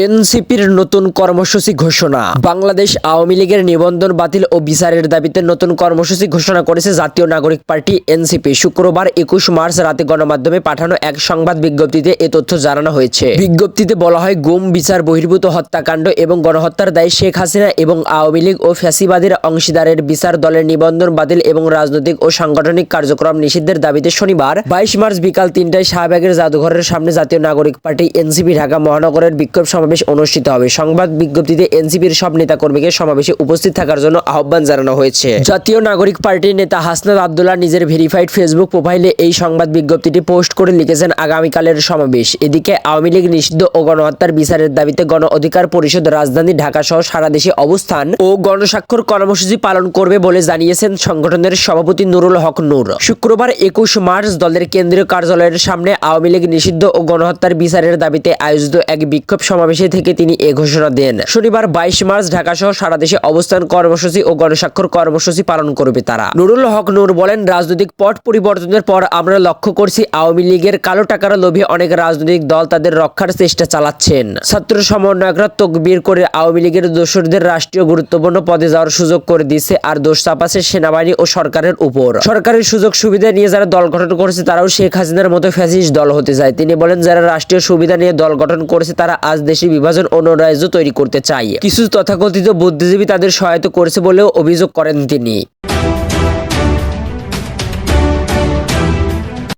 এনসিপির নতুন কর্মসূচি ঘোষণা। বাংলাদেশ আওয়ামী লীগের নিবন্ধন বাতিল ও বিচারের দাবিতে নতুন কর্মসূচি ঘোষণা করেছে জাতীয় নাগরিক পার্টি এনসিপি। শুক্রবার একুশ মার্চ রাতে গণমাধ্যমে পাঠানো এক সংবাদ বিজ্ঞপ্তিতে এ তথ্য জানানো হয়েছে। বিজ্ঞপ্তিতে বলা হয়, গুম, বিচার, বহির্ভূত হত্যাকাণ্ড এবং গণহত্যার দায়ে শেখ হাসিনা এবং আওয়ামী লীগ ও ফ্যাসিবাদের অংশীদারের বিচার দলের নিবন্ধন বাতিল এবং রাজনৈতিক ও সাংগঠনিক কার্যক্রম নিষিদ্ধের দাবিতে শনিবার, বাইশ মার্চ বিকাল তিনটায় শাহবাগের জাদুঘরের সামনে জাতীয় নাগরিক পার্টি এনসিপি ঢাকা মহানগরের বিক্ষোভ সমাবেশ অনুষ্ঠিত হবে। সংবাদ বিজ্ঞপ্তিতে এনসিপির সব নেতাকর্মীকে সমাবেশে উপস্থিত থাকার জন্য আহ্বান জানানো হয়েছে। জাতীয় নাগরিক পার্টির নেতা হাসনাত আবদুল্লাহ নিজের ভেরিফাইড ফেসবুক প্রোফাইলে এই সংবাদ বিজ্ঞপ্তিটি পোস্ট করে লিখেছেন, আগামীকালের সমাবেশ। এদিকে আওয়ামী লীগ নিষিদ্ধ ও গণহত্যার বিচারের দাবিতে গণ অধিকার পরিষদ রাজধানী ঢাকা সহ সারা দেশে অবস্থান ও গণস্বাক্ষর কর্মসূচি পালন করবে বলে জানিয়েছেন সংগঠনের সভাপতি নুরুল হক নূর। শুক্রবার একুশ মার্চ দলের কেন্দ্রীয় কার্যালয়ের সামনে আওয়ামী লীগ নিষিদ্ধ ও গণহত্যার বিচারের দাবিতে আয়োজিত এক বিক্ষোভ সমাবেশে থেকে তিনি এ ঘোষণা দেন। শনিবার বাইশ মার্চ ঢাকা সহ সারা দেশে অবস্থান কর্মসূচি ও গণস্বাক্ষর কর্মসূচি পালন করবে তারা। নুরুল হক নূর বলেন, রাজনৈতিক পট পরিবর্তনের পর আমরা লক্ষ্য করছি আওয়ামী লীগের কালো টাকার লোভে অনেক রাজনৈতিক দল তাদের রক্ষার চেষ্টা চালাচ্ছেন। ছাত্র সমন্বয়করা তকবির করে আওয়ামী লীগের দোসরদের রাষ্ট্রীয় গুরুত্বপূর্ণ পদে যাওয়ার সুযোগ করে দিচ্ছে আর দোষ চাপাচ্ছে সেনাবাহিনী ও সরকারের উপর। সরকারের সুযোগ সুবিধা নিয়ে যারা দল গঠন করেছে, তারাও শেখ হাসিনার মতো ফ্যাসিস্ট দল হতে যায় তিনি বলেন, যারা রাষ্ট্রীয় সুবিধা নিয়ে দল গঠন করেছে, তারা আজ দেশে বিভাজন ও নৈরাজ্য তৈরি করতে চায়। কিছু তথাকথিত বুদ্ধিজীবী তাদের সহায়তা করেছে বলেও অভিযোগ করেন তিনি।